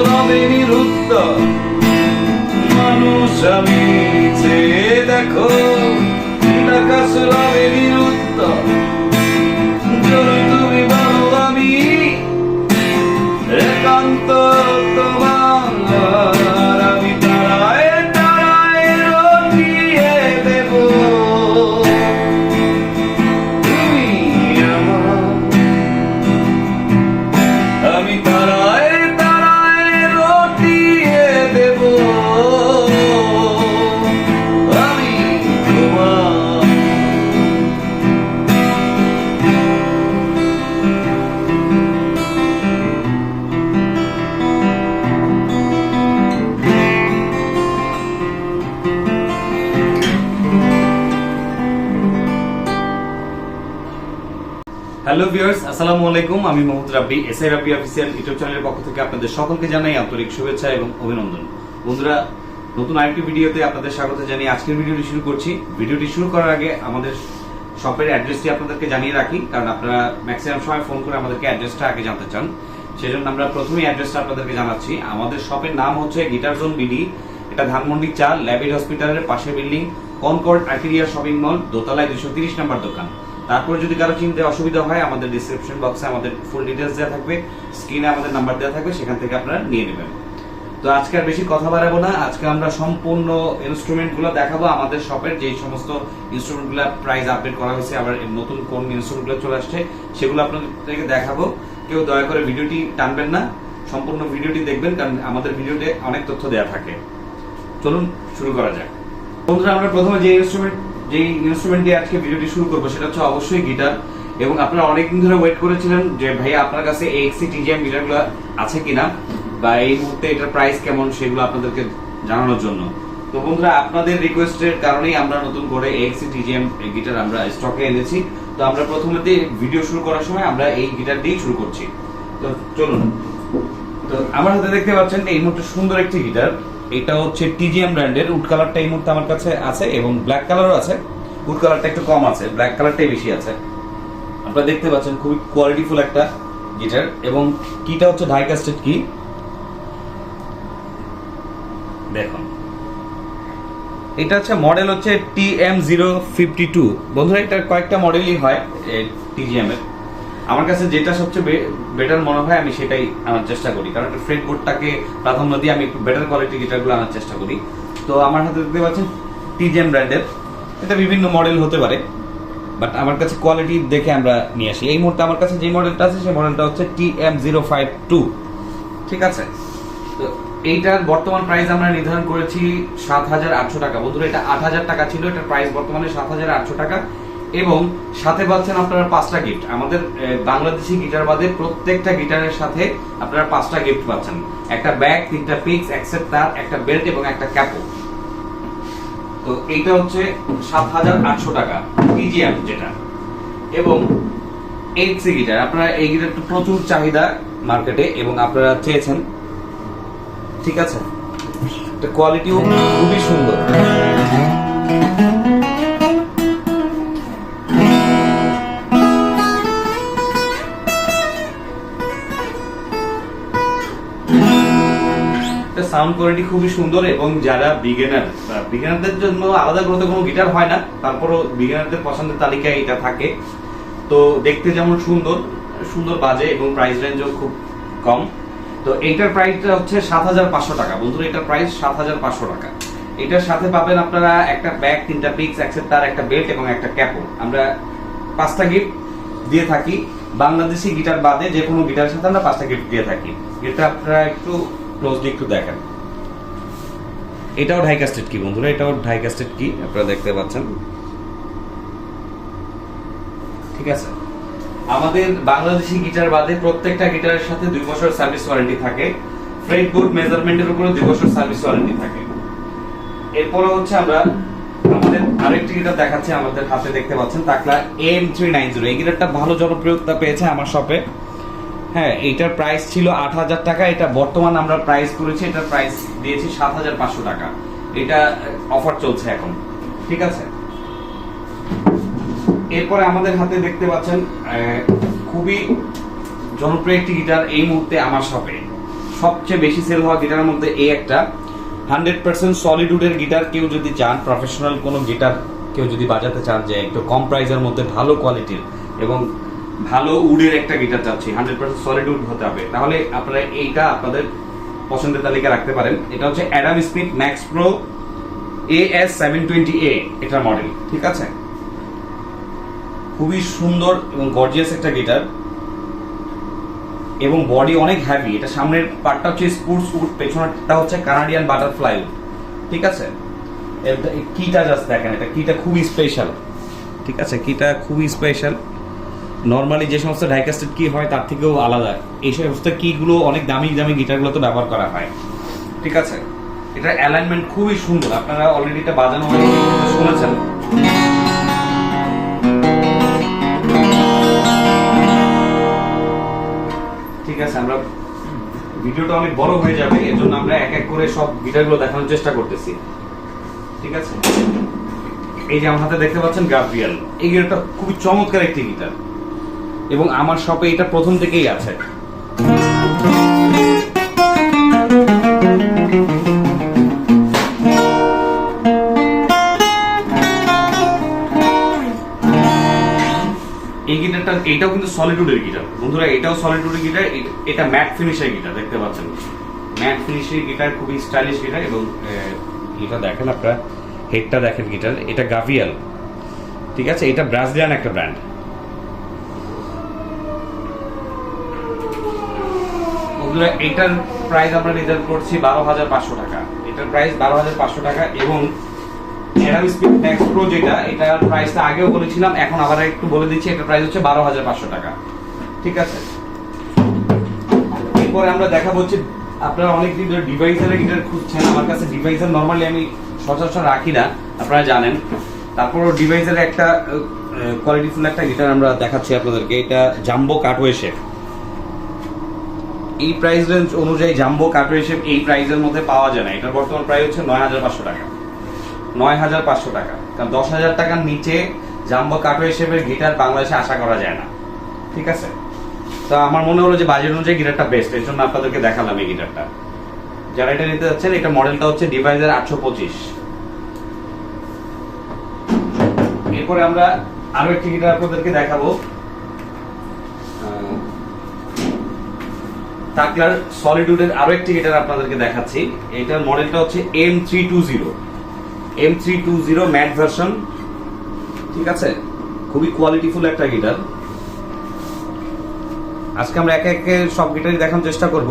রবে নিরুত্তর মানুষ আমি দেখো আকাশ রবে নিরুত্তর হ্যালো ভিউয়ার্স, আসসালামু আলাইকুম। আমি Mohammad Rabbi SI Rabbi official YouTube চ্যানেলের পক্ষ থেকে আপনাদের সকলকে জানাই আন্তরিক শুভেচ্ছা এবং অভিনন্দন। বন্ধুরা, নতুন আরেকটি ভিডিওতে আপনাদের স্বাগত জানিয়ে আজকের ভিডিওটি শুরু করছি। ভিডিওটি শুরু করার আগে আমাদের শপের অ্যাড্রেসটি আপনাদেরকে জানিয়ে রাখি, কারণ আপনারা ম্যাক্সিমাম সময় ফোন করে আমাদেরকে অ্যাড্রেসটা আগে জানতে চান। সেজন্য আমরা প্রথমেই অ্যাড্রেসটা আপনাদেরকে জানাচ্ছি। আমাদের শপের নাম হচ্ছে গিটার জোন বিডি, এটা ধানমন্ডি চাল ল্যাবিড হসপিটালের পাশে বিল্ডিং, কনকর্ড আর্টিরিয়া শপিং মল, দোতলায় দুশো তিরিশ নম্বর দোকান। তারপর যদি কারও চিনতে অসুবিধা হয়, আমাদের ডিসক্রিপশন বক্সে আমাদের ফুল ডিটেলস দেওয়া থাকবে স্ক্রিনে আমাদের নাম্বার দেওয়া থাকবে, সেখান থেকে আপনারা নিয়ে নেবেন। তো আজকে আর বেশি কথা বাড়াবো না, আজকে আমরা সম্পূর্ণ ইনস্ট্রুমেন্টগুলো দেখাবো, আমাদের শপের যেই সমস্ত ইনস্ট্রুমেন্টগুলো প্রাইস আপডেট করা হয়েছে, আবার নতুন কোন ইনস্ট্রুমেন্টগুলো চলে আসছে, সেগুলো আপনাদেরকে দেখাবো। কেউ দয়া করে ভিডিওটি টানবেন না, সম্পূর্ণ ভিডিওটি দেখবেন, কারণ আমাদের ভিডিওতে অনেক তথ্য দেওয়া থাকে। চলুন শুরু করা যাক। বন্ধুরা, আমরা প্রথমে যে ইনস্ট্রুমেন্ট যেই ইনস্ট্রুমেন্ট দিয়ে আজকে ভিডিওটি শুরু করব, সেটা হচ্ছে অবশ্যই গিটার এবং আপনারা অনেকদিন ধরে ওয়েট করেছিলেন যে, ভাইয়া, আপনার কাছে এক্সি টিজিএম গিটারগুলো আছে কিনা? বা এই মুহূর্তে এটার প্রাইস কেমন? সেগুলো আপনাদেরকে জানানোর জন্য। তো বন্ধুরা, আপনাদের রিকোয়েস্টের কারণেই আমরা নতুন করে এক্সি টিজিএম গিটার আমরা স্টকে এনেছি। তো আমরা প্রথমেতে ভিডিও শুরু করার সময় আমরা এই গিটার দিয়েই শুরু করছি। তো চলুন। তো আমার হাতে দেখতে পাচ্ছেন এই মুহূর্তে সুন্দর একটি গিটার এটা হচ্ছে টিজিএম ব্র্যান্ডের, উড কালারটা এই মুহূর্তে আমার কাছে আছে এবং ব্ল্যাক কালারও আছে। উড কালারটা একটু কম আছে, ব্ল্যাক কালারটাই বেশি আছে। আপনারা দেখতে পাচ্ছেন খুবই কোয়ালিটিফুল একটা গিটার এবং কিটা হচ্ছে ডাই কাস্টেড কি দেখুন। এটা হচ্ছে মডেল হচ্ছে T M zero fifty two বন্ধুরা, এটার কয়েকটা মডেলই হয় টিজিএম এর আমার কাছে যেটা সবচেয়ে বেটার মনে হয়, আমি সেটাই আনার চেষ্টা করি। কারণ একটা ফ্রেড বোর্ডটাকে প্রাধান্য দিয়ে আমি একটু বেটার কোয়ালিটি গিটারগুলো আনার চেষ্টা করি। তো আমার হাতে দেখতে পাচ্ছেন টিজিএম ব্র্যান্ডের এটা বিভিন্ন মডেল হতে পারে বাট আমার কাছে কোয়ালিটি দেখে আমরা নিয়ে আসি। এই মুহূর্তে আমার কাছে যে মডেলটা আছে, সেই মডেলটা হচ্ছে T M zero five two ঠিক আছে? তো এইটার বর্তমান প্রাইস আমরা নির্ধারণ করেছি সাত হাজার আটশো টাকা। বন্ধুরা, এটা আট হাজার টাকা ছিল, এটার প্রাইস বর্তমানে সাত হাজার আটশো টাকা। এবং সাথে পাচ্ছেন আপনারা পাঁচটা গিফট আমাদের বাংলাদেশি গিটার বাদে প্রত্যেকটা গিটারের সাথে আপনারা পাঁচটা গিফট পাচ্ছেন। একটা ব্যাগ তিনটা পিক্স একসেট তার, একটা বেল্ট এবং একটা ক্যাপো তো এইটা হচ্ছে সাত হাজার আটশো টাকা টিজিএম যেটা। এবং এক্সি গিটার আপনারা এই গিটারটা প্রচুর চাহিদা মার্কেটে এবং আপনারা চেয়েছেন। ঠিক আছে? কোয়ালিটিও খুবই সুন্দর। সাউন্ড কোয়ালিটি খুবই সুন্দর এবং যারা বিগিনার বিগিনারদের জন্য আলাদা করে কোনো গিটার হয় না, তারপরও বিগিনারদের পছন্দের তালিকায় এটা থাকে। তো দেখতে যেমন সুন্দর সুন্দর বাজে এবং প্রাইস রেঞ্জও খুব কম। তো এইটার প্রাইসটা হচ্ছে সাত হাজার পাঁচশো টাকা। বন্ধুরা, এটার প্রাইস সাত হাজার পাঁচশো টাকা। এটার সাথে পাবেন আপনারা একটা ব্যাগ তিনটা পিক্স তার, একটা বেল্ট এবং একটা ক্যাপো আমরা পাঁচটা গিফট দিয়ে থাকি। বাংলাদেশি গিটার বাদে যে কোনো গিটারের সাথে আমরা পাঁচটা গিফট দিয়ে থাকি। এটা আপনারা একটু ক্লোজলি একটু দেখেন। এটাও ঢাই কাস্টেড কি বন্ধুরা, এটাও ঢাই কাস্টেড কি আপনারা দেখতে পাচ্ছেন। ঠিক আছে? আমাদের বাংলাদেশি গিটার বাদে প্রত্যেকটা গিটারের সাথে দুই বছর সার্ভিস ওয়ারেন্টি থাকে। ফ্রেড বোর্ড মেজারমেন্টের উপরে দুই বছর সার্ভিস ওয়ারেন্টি থাকে। এরপরে হচ্ছে আমরা আমাদের আরেকটি গিটার দেখাচ্ছি আমাদের হাতে, দেখতে পাচ্ছেন, তাকলা এম থ্রি নাইন জিরো এই গিটারটা ভালো জনপ্রিয়তা পেয়েছে আমার শপে হ্যাঁ এইটার প্রাইস ছিল আট হাজার টাকা। এটা বর্তমান আমরা প্রাইস করেছি, এটার প্রাইস দিয়েছি সাত হাজার পাঁচশো টাকা। এটা অফার চলছে এখন। ঠিক আছে? এরপরে আমাদের হাতে দেখতে পাচ্ছেন খুবই জনপ্রিয় একটি গিটার এই মুহূর্তে আমার শপে সবচেয়ে বেশি সেল হওয়া গিটারের মধ্যে এই একটা। হান্ড্রেড পার্সেন্ট সলিডউডের গিটার কেউ যদি চান প্রফেশনাল কোনো গিটার কেউ যদি বাজাতে চান যে একটু কম প্রাইসের মধ্যে ভালো কোয়ালিটির এবং ভালো উডের একটা গিটার চাচ্ছি হান্ড্রেড পার্সেন্ট সলিড উড হতে হবে। তাহলে আপনারা এইটা আপনাদের পছন্দের তালিকা রাখতে পারেন। এটা হচ্ছে Adam Smith max pro A S seven twenty A এটার মডেল ঠিক আছে? খুবই সুন্দর এবং গর্জিয়াস একটা গিটার এবং বডি অনেক হ্যাভি এটা সামনের পার্টটা হচ্ছে স্পুর্টস উড পেছনেরটা হচ্ছে কানাডিয়ান বাটারফ্লাই উড ঠিক আছে? কিটা জাস্ট দেখেন, এটা কিটা খুবই স্পেশাল ঠিক আছে? কিটা খুবই স্পেশাল নর্মালি যে সমস্ত ডাইকাস্টেড কি হয়, তার থেকেও আলাদা। এই সমস্ত কিগুলো অনেক দামি দামি গিটারগুলোতে ব্যবহার করা হয়। ঠিক আছে? এটার অ্যালাইনমেন্ট খুবই সুন্দর। আপনারা অলরেডি এটা বাজানো হয়ে শুনেছেন। ঠিক আছে, আমরা ভিডিওটা অনেক বড় হয়ে যাবে এর জন্য আমরা এক এক করে সব গিটারগুলো দেখানোর চেষ্টা করতেছি। ঠিক আছে? এই যে আমার হাতে দেখতে পাচ্ছেন গাব্রিয়াল এই গিটারটা খুবই চমৎকার একটি গিটার। এবং আমার শপে এটা প্রথম থেকেই আছে। এই গিটারটা, এটাও কিন্তু সলিডউডের গিটার। বন্ধুরা, এটাও সলিডউডের গিটার এটা ম্যাট ফিনিশের গিটার, দেখতে পাচ্ছেন? ম্যাট ফিনিশের গিটার, খুবই স্টাইলিশ গিটার এবং এটা দেখেন আপনারা হেডটা দেখেন গিটার, এটা গাভিয়াল ঠিক আছে? এটা ব্রাজিলিয়ান একটা ব্র্যান্ড বন্ধুরা এটার প্রাইস আমরা রিজার্ভ করছি বারো হাজার পাঁচশো টাকা। এটার প্রাইস বারো হাজার পাঁচশো টাকা এবং অ্যাডাম স্পিড ম্যাক্স প্রো যেটা, এটার প্রাইসটা আগেও বলেছিলাম, এখন আবার একটু বলে দিচ্ছি, এটার প্রাইস হচ্ছে বারো হাজার পাঁচশো টাকা। ঠিক আছে? এরপরে আমরা দেখাবো হচ্ছে, আপনারা অনেক দিন ধরে ডিভাইসের গিটার খুঁজছেন, আমার কাছে ডিভাইসের নর্মালি আমি সচরাচর রাখি না, আপনারা জানেন। তারপর ডিভাইসের একটা কোয়ালিটিফুল একটা গিটার আমরা দেখাচ্ছি আপনাদেরকে, এটা জাম্বো কাটওয়ে শেপ এই প্রাইস রেঞ্জ অনুযায়ী জাম্বো কাটওয়ে শেপ এই প্রাইসের মধ্যে পাওয়া যায় না। এটার বর্তমান প্রাইস হচ্ছে নয় হাজার পাঁচশো টাকা। নয় হাজার পাঁচশো টাকা। কারণ দশ হাজার টাকার নিচে জাম্বো কাটো হিসেবে গিটার বাংলাদেশে আশা করা যায় না। ঠিক আছে? তো আমার মনে হলো যে বাজেট অনুযায়ী গিটারটা বেস্ট এর জন্য আপনাদেরকে দেখালাম এই গিটারটা যারা এটা নিতে যাচ্ছেন, এটা মডেলটা হচ্ছে ডিভাইসের আটশো পঁচিশ। এরপরে আমরা আরও একটি গিটার আপনাদেরকে দেখাবো। টাকলার সলিডুডের আরও একটি গিটার আপনাদেরকে দেখাচ্ছি। এটার মডেলটা হচ্ছে M three two zero M three two zero matte version ঠিক আছে? খুবই কোয়ালিটিফুল একটা গিটার আজকে আমরা একে একে সব গিটারই দেখানোর চেষ্টা করব।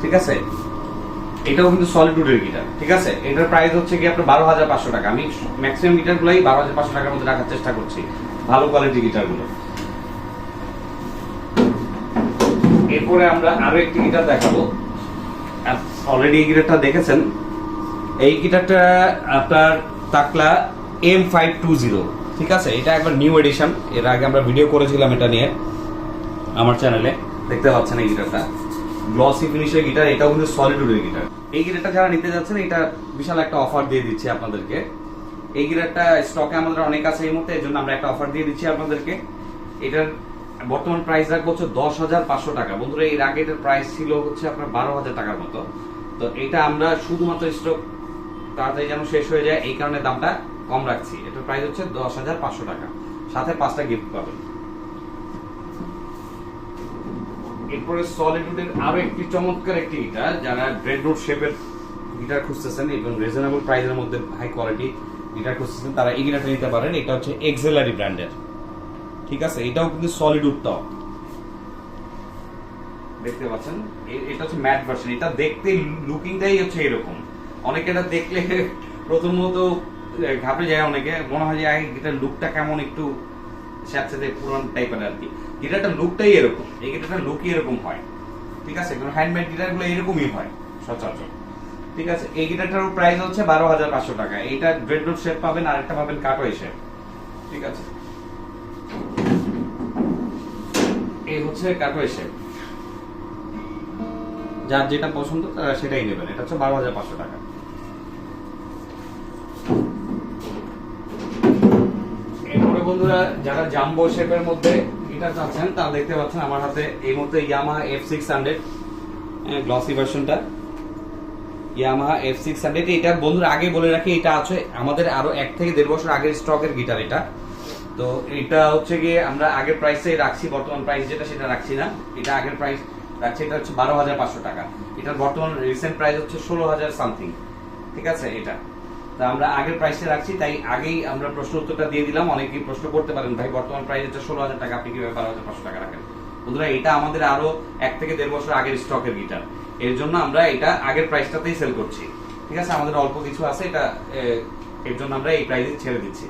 ঠিক আছে? এটাও কিন্তু সলিডউডের গিটার ঠিক আছে? এটার প্রাইস হচ্ছে কি আপনার বারো হাজার পাঁচশো টাকা। আমি ম্যাক্সিমাম গিটারগুলোই বারো হাজার পাঁচশো টাকার মধ্যে রাখার চেষ্টা করছি। ভালো কোয়ালিটি গিটারগুলো এরপরে আমরা আরও একটি গিটার দেখাবো। অলরেডি এই গিটারটা দেখেছেন? এই গিটারটা আপনার তাকলা এম ফাইভ টু জিরো ঠিক আছে? এটা একবার নিউ এডিশন এর আগে আমরা ভিডিও করেছিলাম এটা নিয়ে আমার চ্যানেলে দেখতে পাচ্ছেন এই গিটারটা। গ্লসি ফিনিশের গিটার, এটাও কিন্তু সলিডউডের গিটার। এই গিটারটা যারা নিতে যাচ্ছেন, এটা বিশাল একটা অফার দিয়ে দিচ্ছি আপনাদেরকে। এই গিটারটা স্টকে আমাদের অনেক আছে এই মুহূর্তে, এর জন্য আমরা একটা অফার দিয়ে দিচ্ছি আপনাদেরকে। এটার বর্তমান প্রাইস রাখব হচ্ছে দশ হাজার পাঁচশো টাকা। বন্ধুরা, এর আগে এটার প্রাইস ছিল হচ্ছে আপনার বারো হাজার টাকার মতো। তো এটা আমরা শুধুমাত্র স্টক তাড়াতাড়ি যেন শেষ হয়ে যায়, এই কারণে দামটা কম রাখছি। এটার প্রাইস হচ্ছে দশ হাজার পাঁচশো টাকা। সাথে পাঁচটা গিফট পাবেন। এরপরে সলিডউডের আরও একটি চমৎকার একটি গিটার যারা রুট শেপের গিটার খুঁজতেছেন এবং রিজনেবল প্রাইসের মধ্যে হাই কোয়ালিটি গিটার খুঁজতেছেন, তারা এই গিটারটা নিতে পারেন। এটা হচ্ছে এক্সেলারি ব্র্যান্ডের ঠিক আছে? এটাও কিন্তু সলিড টপ দেখতে পাচ্ছেন? এটা হচ্ছে ম্যাট ভার্সন এটা দেখতে লুকিংটাই হচ্ছে এরকম। অনেকে এটা দেখলে প্রথমত ঘাবড়ে যায় অনেকে। মনে হয় যে গিটার লুকটা কেমন একটু স্যাঁতস্যাঁতে পুরান টাইপের আর কি? গিটারটার লুকটাই এরকম। এই গিটারটার লুকই এরকম হয়। ঠিক আছে? কারণ হ্যান্ডমেড গিটারগুলো এরকমই হয়, সচরাচর। ঠিক আছে? এই গিটারটার প্রাইস হচ্ছে বারো হাজার পাঁচশো টাকা। এইটা ড্রেডরুট শেপ পাবেন আর একটা পাবেন কাটো শেপ ঠিক আছে? এই হচ্ছে কাটো শেপ। যার যেটা পছন্দ, তারা সেটাই নেবেন। এটা হচ্ছে বারো হাজার পাঁচশো টাকা। এরপরে বন্ধুরা, যারা জাম্বো শেপের মধ্যে গিটার চাচ্ছেন, তারা দেখতে পাচ্ছেন আমার হাতে এই মুহূর্তে Yamaha F six hundred glossy ভার্সনটা ইয়ামাহা এফ সিক্স হান্ড্রেড এটা বন্ধুরা আগে বলে রাখি, এটা আছে আমাদের আরও এক থেকে দেড় বছর আগের স্টকের গিটার এটা। তো এটা হচ্ছে গিয়ে আমরা আগের প্রাইসে রাখছি, বর্তমান প্রাইস যেটা সেটা রাখছি না। এটা আগের প্রাইস রাখছি, এটা হচ্ছে বারো হাজার পাঁচশো টাকা। এটার বর্তমান রিসেন্ট প্রাইস হচ্ছে ষোলো হাজার সামথিং ঠিক আছে এটা? তা আমরা আগের প্রাইসে রাখছি, তাই আগেই আমরা প্রশ্ন উত্তরটা দিয়ে দিলাম। অনেকেই প্রশ্ন করতে পারেন, ভাই, বর্তমান প্রাইস হচ্ছে ষোলো হাজার টাকা, আপনি কীভাবে বারো হাজার পাঁচশো টাকা রাখেন? বন্ধুরা, এটা আমাদের আরও এক থেকে দেড় বছর আগের স্টকের গিটার এর জন্য আমরা এটা আগের প্রাইসটাতেই সেল করছি। ঠিক আছে, আমাদের অল্প কিছু আছে, এটা এর জন্য আমরা এই প্রাইসে ছেড়ে দিচ্ছি।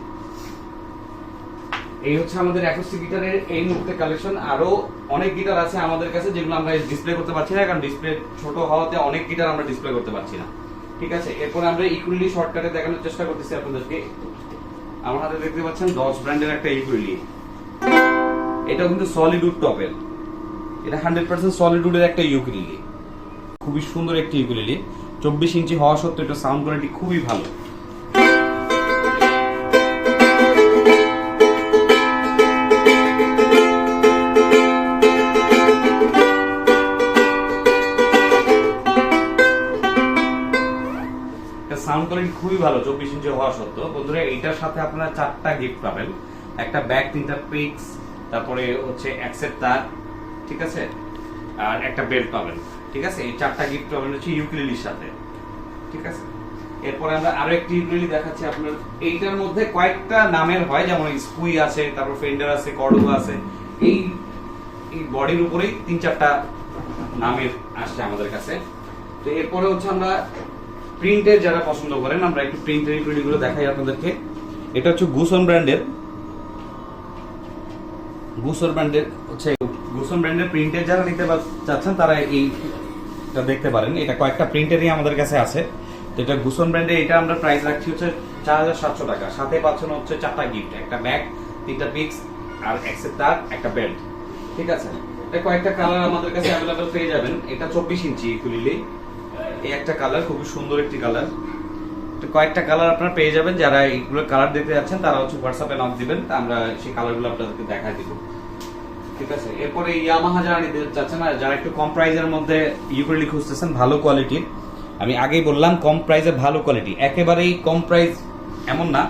এই হচ্ছে আমাদের অ্যাকোস্টিক গিটারের এই মুহূর্তে কালেকশন আরও অনেক গিটার আছে আমাদের কাছে যেগুলো আমরা ডিসপ্লে করতে পারছি না, কারণ ডিসপ্লে ছোট হওয়াতে অনেক গিটার আমরা ডিসপ্লে করতে পারছি না। ঠিক আছে? এরপর আমরা ইকুইলি শর্টকাটে দেখানোর চেষ্টা করতেছি আপনাদেরকে। আমার হাতে দেখতে পাচ্ছেন দশ ব্র্যান্ডের একটা ইকুইলি এটা কিন্তু সলিড উড টপের এটা হান্ড্রেড পার্সেন্ট সলিড উডের একটা ইউকুলিলি খুবই সুন্দর একটি ইউকুলিলি চব্বিশ ইঞ্চি হওয়া সত্ত্বেও এটা সাউন্ড কোয়ালিটি খুবই ভালো। ভালো, চব্বিশ ইঞ্চি হওয়া সত্ত্বেও। বন্ধুরা, এইটার সাথে আপনারা চারটা গিফট পাবেন। একটা ব্যাগ তিনটা পিক্স তারপরে হচ্ছে অ্যাক্সেপ্ট তার ঠিক আছে? আর একটা বেল্ট পাবেন, ঠিক আছে? এই চারটা গিফট পাবেন হচ্ছে ইউক্লিলির সাথে, ঠিক আছে? এরপরে আমরা আরও একটি ইউক্লিলি দেখাচ্ছি আপনার। এইটার মধ্যে কয়েকটা নামের হয়, যেমন স্কুই আছে, তারপর ফেন্ডার আছে কর্ডোবা আছে। এই এই বডির উপরেই তিন চারটা নামের আসছে আমাদের কাছে। তো এরপরে হচ্ছে আমরা প্রিন্টের যারা পছন্দ করেন, আমরা একটু প্রিন্টের ইউক্লিলিগুলো দেখাই আপনাদেরকে। এটা হচ্ছে গুসন ব্র্যান্ডের। গুসন ব্র্যান্ডের হচ্ছে, গুসন ব্র্যান্ডের প্রিন্টের যারা নিতে চাচ্ছেন, তারা এইটা দেখতে পারেন। এটা কয়েকটা প্রিন্টেরই আমাদের কাছে আছে। তো এটা গুসন ব্র্যান্ডের, এটা আমরা প্রাইস রাখছি হচ্ছে চার হাজার সাতশো টাকা। সাথে পাচ্ছেন হচ্ছে চারটা গিফট একটা ব্যাগ তিনটা পিক্স আর তার একটা বেল্ট ঠিক আছে? এটা কয়েকটা কালার আমাদের কাছে অ্যাভেলেবেল পেয়ে যাবেন। এটা চব্বিশ ইঞ্চি খুলিলেই এই একটা কালার খুবই সুন্দর একটি কালার তো কয়েকটা কালার আপনারা পেয়ে যাবেন, যারা এইগুলো কালার দেখতে যাচ্ছেন, তারা হচ্ছে হোয়াটসঅ্যাপে নক দিবেন আমরা সেই কালারগুলো আপনাদেরকে দেখায় দিব। ঠিক আছে? এরপরে ইয়ামাহা যারা নিতে চাচ্ছেন আর যারা একটু কম প্রাইজের মধ্যে ইউকুলেলি খুঁজতেছেন, ভালো কোয়ালিটির আমি আগেই বললাম, কম প্রাইসে ভালো কোয়ালিটি একেবারেই কম প্রাইস এমন না।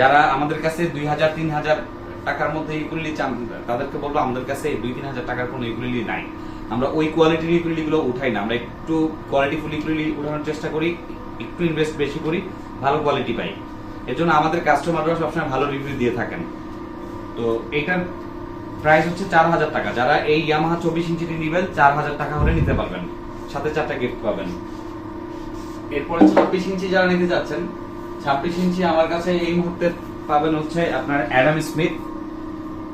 যারা আমাদের কাছে দুই হাজার, তিন হাজার টাকার মধ্যে ইকুইলি চান, তাদেরকে বলব, আমাদের কাছে দুই, তিন হাজার টাকার কোনো ইকুইলি নাই। আমরা ওই কোয়ালিটিরগুলো উঠাই না। আমরা একটু কোয়ালিটিফুল ইকুইলি উঠানোর চেষ্টা করি, একটু ইনভেস্ট বেশি করি, ভালো কোয়ালিটি পাই। এর জন্য আমাদের কাস্টমাররা সবসময় ভালো রিভিউ দিয়ে থাকেন। তো এটার প্রাইস হচ্ছে চার হাজার টাকা। যারা এই ইয়ামাহা চব্বিশ ইঞ্চিটি নিবেন, চার হাজার টাকা হলে নিতে পারবেন। সাথে চারটা গিফট পাবেন। এরপরে ছাব্বিশ ইঞ্চি যারা নিতে যাচ্ছেন, ছাব্বিশ ইঞ্চি আমার কাছে এই মুহূর্তে পাবেন হচ্ছে আপনার অ্যাডাম স্মিথ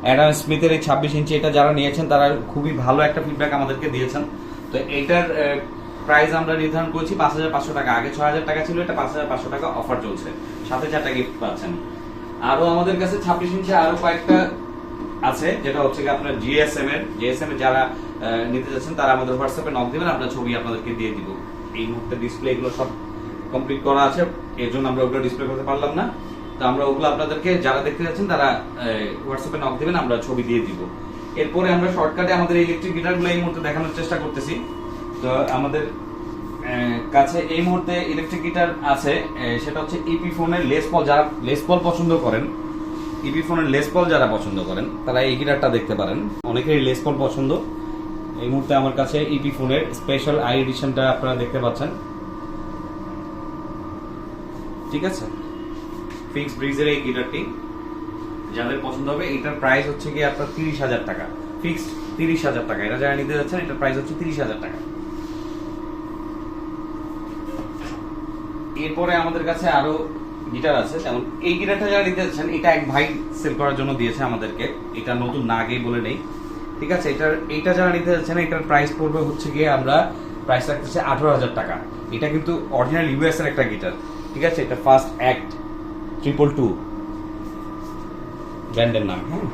অ্যাডাম স্মিথের এই ছাব্বিশ ইঞ্চি এটা যারা নিয়েছেন, তারা খুবই ভালো একটা ফিডব্যাক আমাদেরকে দিয়েছেন। তো এইটার প্রাইস আমরা নির্ধারণ করেছি পাঁচ হাজার পাঁচশো টাকা। আগে ছয় হাজার টাকা ছিল, এটা পাঁচ হাজার পাঁচশো টাকা অফার চলছে। সাথে চারটা গিফট পাচ্ছেন। আরও আমাদের কাছে ছাব্বিশ ইঞ্চি আরও কয়েকটা আছে, যেটা হচ্ছে কি আপনার জিএসএম এর। জিএসএম এর যারা নিতে যাচ্ছেন, তারা আমাদের হোয়াটসঅ্যাপে নক দিবেন, আমরা ছবি আপনাদেরকে দিয়ে দিব। এই মুহূর্তে ডিসপ্লে এগুলো সব কমপ্লিট করা আছে, এর জন্য আমরা ওগুলো ডিসপ্লে করতে পারলাম না। তো আমরা ওগুলো আপনাদেরকে যারা দেখতে যাচ্ছেন তারা হোয়াটসঅ্যাপে নক দিবেন, আমরা ছবি দিয়ে দিব। এরপরে আমরা শর্টকাটে আমাদের ইলেকট্রিক গিটারগুলো এই মুহূর্তে দেখানোর চেষ্টা করতেছি। তো আমাদের কাছে এই মুহূর্তে ইলেকট্রিক গিটার আছে সেটা হচ্ছে ইপি ফোনের লেস পল যারা লেস পল পছন্দ করেন ইপি ফোনের লেস পল যারা পছন্দ করেন, তারা এই গিটারটা দেখতে পারেন। অনেকেরই লেস পল পছন্দ। এই মুহূর্তে আমার কাছে ইপি ফোনের স্পেশাল আই এডিশনটা আপনারা দেখতে পাচ্ছেন। ঠিক আছে? ফিক্স ব্রিজের এই গিটারটি যাদের পছন্দ হবে, এটার প্রাইস হচ্ছে কি আপনার তিরিশ হাজার টাকা। ফিক্সড তিরিশ হাজার টাকা। এটা যারা নিতে যাচ্ছেন, এটার প্রাইস হচ্ছে তিরিশ হাজার টাকা। এরপরে আমাদের কাছে আরও গিটার আছে। যেমন এই গিটারটা যারা নিতে যাচ্ছেন, এটা এক ভাই সেল করার জন্য দিয়েছে আমাদেরকে। এটা নতুন না আগেই বলে নেই। ঠিক আছে, এটার এইটা যারা নিতে যাচ্ছেন, এটার প্রাইস পড়বে হচ্ছে গিয়ে আমরা প্রাইস রাখতেছি আঠারো হাজার টাকা। এটা কিন্তু অরিজিনাল ইউএস এর একটা গিটার। ঠিক আছে, এটা ফার্স্ট অ্যাক্ট ট্রিপল টু ব্র্যান্ডের নাম হ্যাঁ?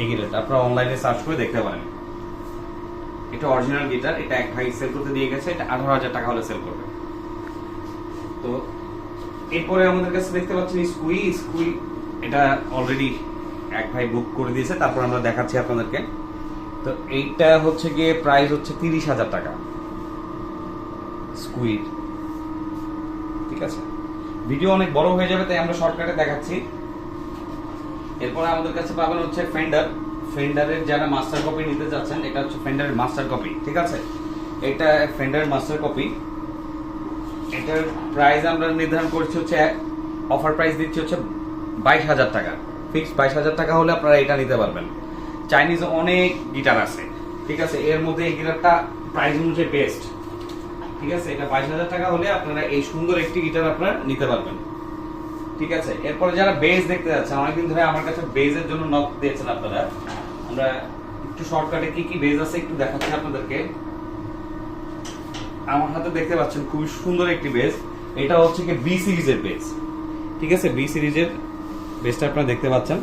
এই গিটারটা আপনারা অনলাইনে সার্চ করে দেখতে পারেন। এটা অরিজিনাল গিটার, এটা এক ভাই সেল করতে দিয়ে গেছে, এটা আঠারো হাজার টাকা হলে সেল করবে। তো এরপরে আমাদের কাছে দেখতে পাচ্ছেন স্কুই স্কুই এটা অলরেডি এক ভাই বুক করে দিয়েছে, তারপর আমরা দেখাচ্ছি আপনাদেরকে। তো এইটা হচ্ছে গিয়ে প্রাইস হচ্ছে তিরিশ হাজার টাকা। স্কুইড ঠিক আছে? ভিডিও অনেক বড় হয়ে যাবে, তাই আমরা শর্টকাটে দেখাচ্ছি। এরপরে আমাদের কাছে পাবেন হচ্ছে ফেন্ডার ফেন্ডারের যারা মাস্টার কপি নিতে যাচ্ছেন এটা হচ্ছে ফেন্ডারের মাস্টার কপি ঠিক আছে? এটা ফেন্ডারের মাস্টার কপি এটার প্রাইস আমরা নির্ধারণ করছি হচ্ছে অফার প্রাইস দিচ্ছি হচ্ছে বাইশ হাজার টাকা। ফিক্সড বাইশ হাজার টাকা হলে আপনারা এটা নিতে পারবেন। চাইনিজ অনেক গিটার আছে, ঠিক আছে? এর মধ্যে এই গিটারটা প্রাইস অনুযায়ী বেস্ট ঠিক আছে? এটা বাইশ হাজার টাকা হলে আপনারা এই সুন্দর একটি গিটার আপনারা নিতে পারবেন। ঠিক আছে? এরপরে যারা বেজ দেখতে যাচ্ছেন অনেকদিন ধরে আমার কাছে বেজের জন্য নক দিয়েছেন আপনারা। আমরা একটু শর্টকাটে কি কি বেজ আছে একটু দেখাচ্ছি আপনাদেরকে। আমার হাতে দেখতে পাচ্ছেন খুবই সুন্দর একটি বেজ এটা হচ্ছে কি বি সিরিজের বেজ ঠিক আছে? বি সিরিজের বেজটা আপনারা দেখতে পাচ্ছেন।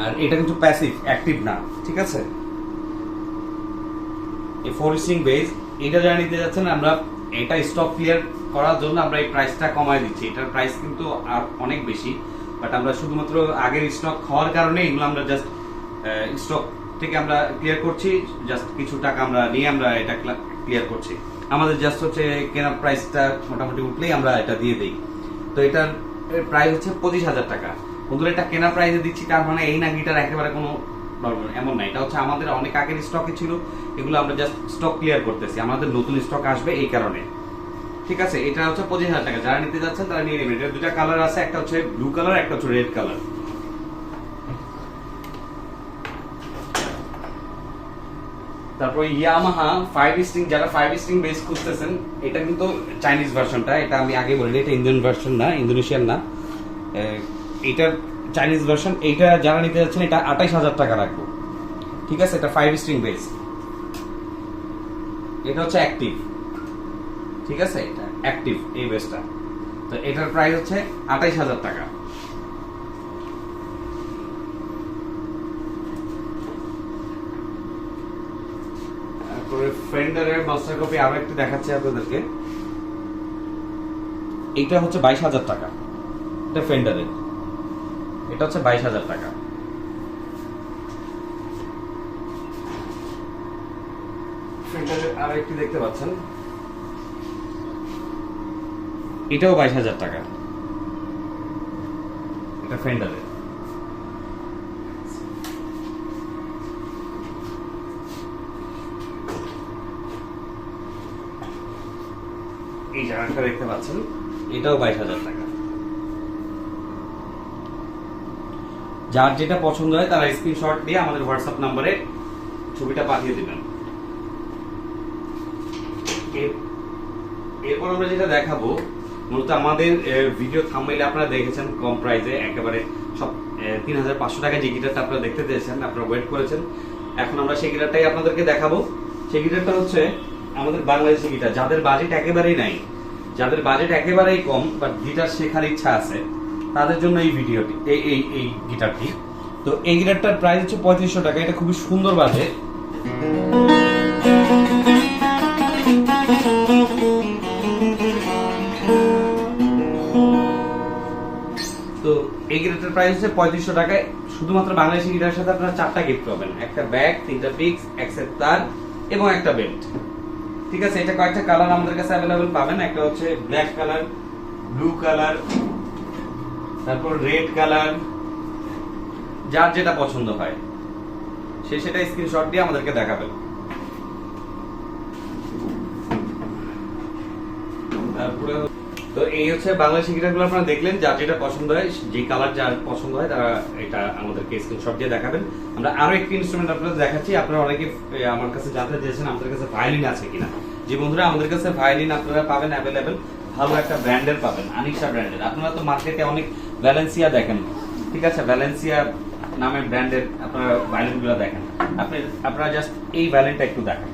আর এটা কিন্তু প্যাসিভ অ্যাক্টিভ না। ঠিক আছে? এই ফোর বেজ এটা যারা নিতে যাচ্ছেন, আমরা এটা স্টক ক্লিয়ার করার জন্য আমরা এই প্রাইসটা কমায় দিচ্ছি। এটার প্রাইস কিন্তু আর অনেক বেশি বাট আমরা শুধুমাত্র আগের স্টক হওয়ার কারণে এগুলো আমরা জাস্ট স্টক থেকে আমরা ক্লিয়ার করছি জাস্ট কিছু টাকা আমরা নিয়ে আমরা এটা ক্লিয়ার করছি। আমাদের জাস্ট হচ্ছে কেনা প্রাইসটা মোটামুটি উঠলেই আমরা এটা দিয়ে দিই। তো এটার প্রাইস হচ্ছে পঁচিশ হাজার টাকা। বন্ধুরা, এটা কেনা প্রাইসে দিচ্ছি, তার মানে এই না গিটার একেবারে কোনো না, এমন না এটা হচ্ছে আমাদের অনেক আগের স্টকে ছিল এগুলো আমরা জাস্ট স্টক ক্লিয়ার করতেছি। আমাদের নতুন স্টক আসবে এই কারণে। ঠিক আছে? এটা হচ্ছে পঁচিশ হাজার টাকা। যারা নিতে যাচ্ছেন তারা নিয়ে নেবেন। এটা দুটা কালার আছে একটা হচ্ছে ব্লু কালার একটা হচ্ছে রেড কালার তারপর ইয়ামাহা ফাইভ স্ট্রিং যারা ফাইভ স্ট্রিং বেস খুঁজতেছেন এটা কিন্তু চাইনিজ ভার্সনটা এটা আমি আগে বলি এটা ইন্ডিয়ান ভার্সন না ইন্দোনেশিয়ান না। এটার চাইনিজ ভার্সন এইটা যারা নিতে যাচ্ছেন, এটা আঠাইশ হাজার টাকা রাখব। ঠিক আছে? এটা ফাইভ স্ট্রিং বেস এটা হচ্ছে অ্যাক্টিভ ঠিক আছে? এটা অ্যাক্টিভ এই বেসটা তো এটার প্রাইস হচ্ছে আঠাইশ হাজার টাকা। তারপরে ফেন্ডারের মাস্টার কপি আরও একটু দেখাচ্ছি আপনাদেরকে। এইটা হচ্ছে বাইশ হাজার টাকা। এটা ফেন্ডারের এটা হচ্ছে বাইশ হাজার টাকা। আরও একটি দেখতে পাচ্ছেন? এটাও বাইশ হাজার টাকা। এটা ফেন্ডারের এই জায়গাটা দেখতে পাচ্ছেন? এটাও বাইশ হাজার টাকা। যার যেটা পছন্দ হয় তারা স্ক্রিনশট দিয়ে আমাদের হোয়াটসঅ্যাপ নাম্বারে ছবিটা পাঠিয়ে দেবেন। এর- এরপর আমরা যেটা দেখাবো, মূলত আমাদের ভিডিও থাম্বনেইলে আপনারা দেখেছেন কম প্রাইসে একেবারে সব তিন হাজার পাঁচশো টাকায় যে গিটারটা আপনারা দেখতে চেয়েছেন, আপনারা ওয়েট করেছেন। এখন আমরা সেই গিটারটাই আপনাদেরকে দেখাবো। সেই গিটারটা হচ্ছে আমাদের বাংলাদেশি গিটার যাদের বাজেট একেবারেই নাই, যাদের বাজেট একেবারেই কম বাট গিটার শেখার ইচ্ছা আছে তাদের জন্য এই ভিডিওটি, এই এই এই গিটারটি। তো এই গিটারটার প্রাইস হচ্ছে পঁয়ত্রিশশো টাকা, এটা খুবই সুন্দর বাজে। তো এই গিটারটার প্রাইস হচ্ছে পঁয়ত্রিশশো টাকায় শুধুমাত্র বাংলাদেশি গিটারের সাথে আপনারা চারটা গিফট পাবেন। একটা ব্যাগ তিনটা পিক্স এক তার, এবং একটা বেল্ট ঠিক আছে, এটা কয়েকটা কালার আমাদের কাছে অ্যাভেলেবেল পাবেন। একটা হচ্ছে ব্ল্যাক কালার ব্লু কালার তারপর রেড কালার। যার যেটা পছন্দ হয়। সে সেটা স্ক্রিনশট দিয়ে আমাদেরকে দেখাবেন তারপরে তো এই হচ্ছে বাংলাদেশি গিটারগুলো আপনারা দেখলেন, যার যেটা পছন্দ হয়, যে কালার যার পছন্দ হয়, তারা এটা আমাদেরকে স্ক্রিনশট দিয়ে দেখাবেন। আমরা আরও একটি ইনস্ট্রুমেন্ট আপনাদের দেখাচ্ছি। আপনারা অনেকে আমার কাছে জানতে চেয়েছেন আমাদের কাছে ভায়োলিন আছে কিনা। যে বন্ধুরা, আমাদের কাছে ভায়োলিন আপনারা পাবেন অ্যাভেলেবেল ভালো একটা ব্র্যান্ডের পাবেন, আনিশা ব্র্যান্ডের আপনারা তো মার্কেটে অনেক ভ্যালেন্সিয়া দেখেন। ঠিক আছে ভ্যালেন্সিয়া নামে ব্র্যান্ডের আপনারা ভায়োলিনগুলো দেখেন। আপনি, আপনারা জাস্ট এই ভ্যালেনটা একটু দেখেন।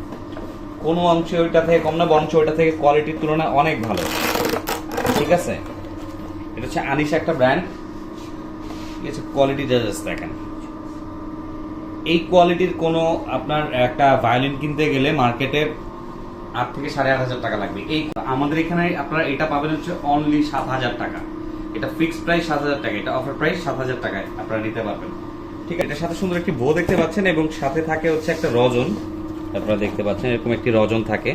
কোনো অংশে ওইটা থেকে কম না, বরঞ্চ ওইটা থেকে কোয়ালিটির তুলনায় অনেক ভালো। ঠিক আছে? এটা হচ্ছে আনিস একটা ব্র্যান্ড ঠিক আছে কোয়ালিটি জাজাস দেখেন। এই কোয়ালিটির কোনো আপনার একটা ভায়োলিন কিনতে গেলে মার্কেটে আট থেকে সাড়ে আট হাজার টাকা লাগবে। এই, আমাদের এখানে আপনারা এটা পাবেন হচ্ছে অনলি সাত হাজার টাকা। এটা ফিক্সড প্রাইস সাত হাজার টাকা, এটা অফার প্রাইস সাত হাজার টাকায় আপনারা নিতে পারবেন। ঠিক আছে? এটার সাথে সুন্দর একটি বো দেখতে পাচ্ছেন এবং সাথে থাকে হচ্ছে একটা রজন। আপনারা দেখতে পাচ্ছেন এরকম একটি রজন থাকে।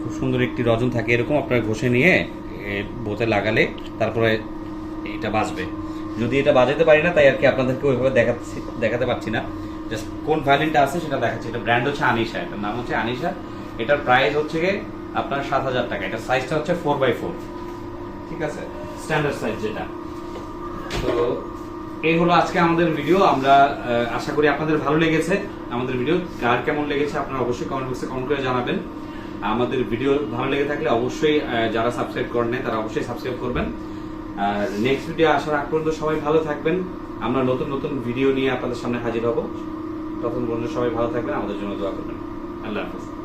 খুব সুন্দর একটি রজন থাকে এরকম, আপনারা ঘষে নিয়ে বোতে লাগালে তারপরে এটা বাজবে। যদি এটা বাজাতে পারি না, তাই আর কি আপনাদেরকে ওইভাবে দেখাচ্ছি, দেখাতে পারছি না। জাস্ট কোন ভায়োলিনটা আছে সেটা দেখাচ্ছি। এটা ব্র্যান্ড হচ্ছে আনিশা, এটার নাম হচ্ছে আনিশা। এটার প্রাইস হচ্ছে আপনার সাত হাজার টাকা। এটা সাইজটা হচ্ছে ফোর বাই ফোর ঠিক আছে? স্ট্যান্ডার্ড সাইজ যেটা। তো এই হলো আজকে আমাদের ভিডিও আমরা আশা করি আপনাদের ভালো লেগেছে আমাদের ভিডিও কার কেমন লেগেছে আপনারা অবশ্যই কমেন্ট বক্সে কমেন্ট করে জানাবেন। আমাদের ভিডিও ভালো লেগে থাকলে অবশ্যই যারা সাবস্ক্রাইব করেন নাই, তারা অবশ্যই সাবস্ক্রাইব করবেন। আর নেক্সট ভিডিও আসার আগ পর্যন্ত সবাই ভালো থাকবেন। আমরা নতুন নতুন ভিডিও নিয়ে আপনাদের সামনে হাজির হব। তখন পর্যন্ত সবাই ভালো থাকবেন। আমাদের জন্য দোয়া করবেন। আল্লাহ হাফেজ।